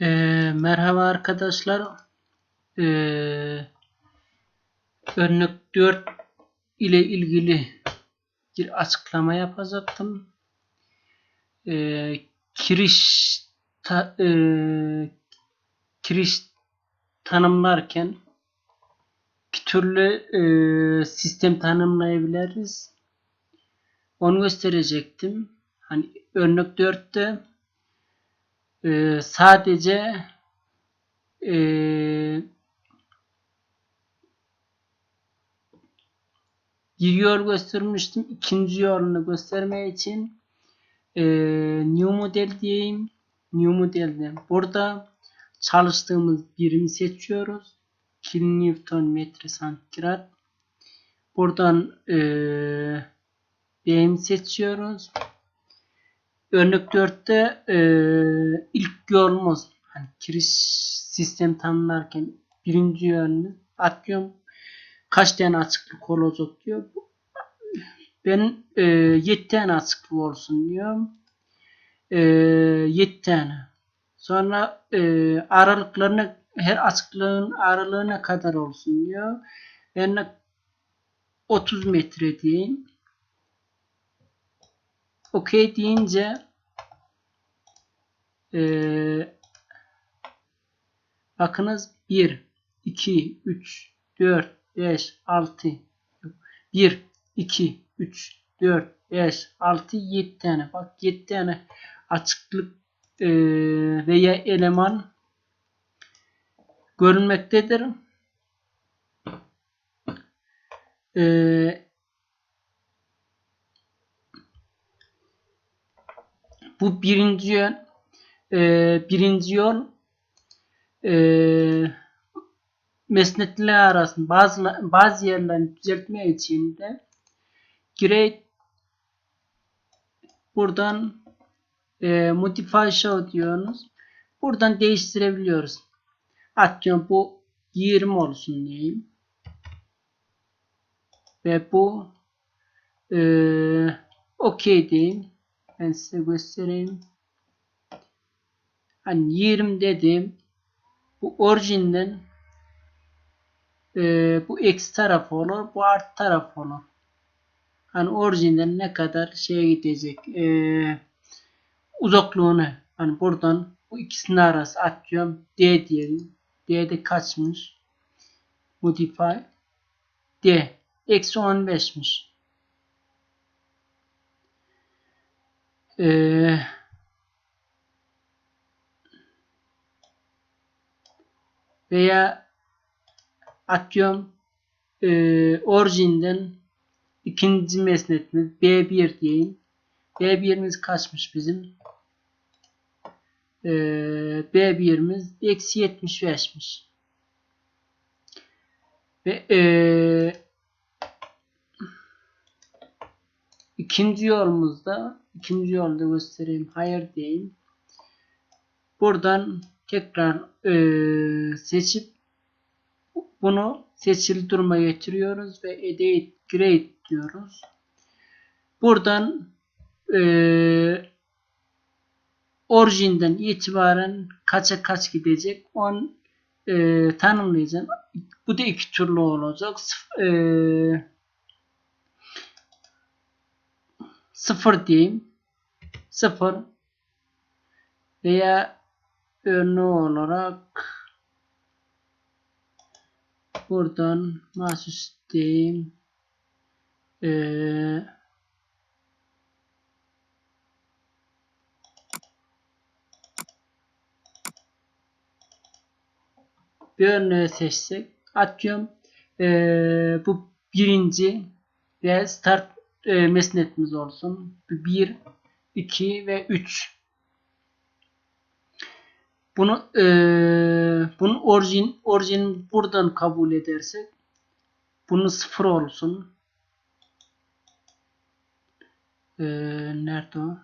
Ee, merhaba arkadaşlar. Ee, örnek 4 ile ilgili bir açıklama yapacaktım. Ee, kiriş ta, e, kiriş tanımlarken iki türlü e, sistem tanımlayabiliriz. Onu gösterecektim. Hani örnek 4'te ee, sadece bir yol göstermiştim. İkinci yolunu göstermek için ee, new model diyeyim. New modelde burada çalıştığımız birimi seçiyoruz. Kilonewton metre santigrat. Buradan ee, birim seçiyoruz. Örnek 4'te e, ilk yolumuz hani kiriş sistem tanımlarken birinci yönümüz atıyorum kaç tane açıklık olacak diyor. Ben e, 7 tane açıklık olsun diyorum. E, 7 tane. Sonra e, aralıklarına her açıklığın aralığına kadar olsun diyor. Ben 30 metre diyeyim. OK deyince ee, bakınız 1 2 3 4 5 6 1 2 3 4 5 6 7 tane bak 7 tane açıklık e, veya eleman görünmektedir. Eee Bu birinci yön e, birinci yol e, mesnetler arasında bazı bazı yerlerini düzeltme için de grade buradan e, modify show diyoruz. Buradan değiştirebiliyoruz. Atıyorum bu 20 olsun diyeyim. Ve bu e, OK diyeyim. Ben size göstereyim. Hani 20 dedim. Bu orijinden e, bu eksi tarafı olur. Bu artı tarafı olur. Hani orijinden ne kadar şeye gidecek. E, uzaklığını hani buradan bu ikisinin arası atıyorum. D diyelim. D'de kaçmış? Modify. D. Eksi 15'miş. Ee, veya atıyorum e, orijinden ikinci mesnetimiz B1 diyeyim. B1'imiz kaçmış bizim? Ee, B1'imiz eksi 75'miş. Ve e, ikinci yolumuzda ikinci yolda göstereyim. Hayır diyeyim. Buradan tekrar e, seçip bunu seçili duruma getiriyoruz ve edit grade diyoruz. Buradan e, orijinden itibaren kaça kaç gidecek onu e, tanımlayacağım. Bu da iki türlü olacak. E, sıfır diyeyim. Sıfır veya örneği olarak buradan mahsus diyeyim. Ee, bir örneği seçsek atıyorum ee, bu birinci ve start e, mesnetimiz olsun. 1, 2 ve 3. Bunu e, bunun orijin orijin buradan kabul edersek bunu sıfır olsun. E, nerede o?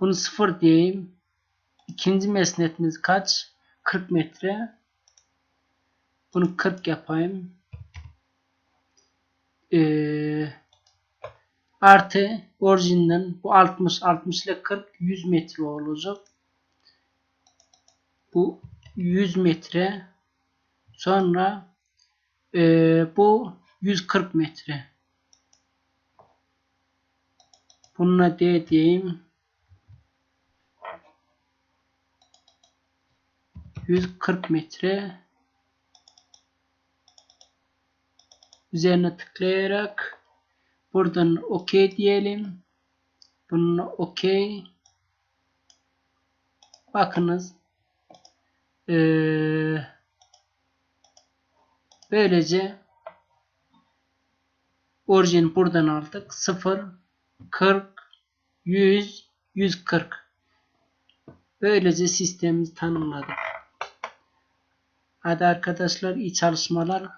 Bunu sıfır diyeyim. İkinci mesnetimiz kaç? 40 metre. Bunu 40 yapayım. Eee artı orijinden bu 60 60 ile 40 100 metre olacak. bu 100 metre. Sonra eee, bu 140 metre. Bununla D diyeyim. 140 metre. Üzerine tıklayarak buradan OK diyelim. Bununla OK. Bakınız. Ee, böylece orijin buradan aldık. 0, 40, 100, 140. Böylece sistemimizi tanımladık. Hadi arkadaşlar iyi çalışmalar.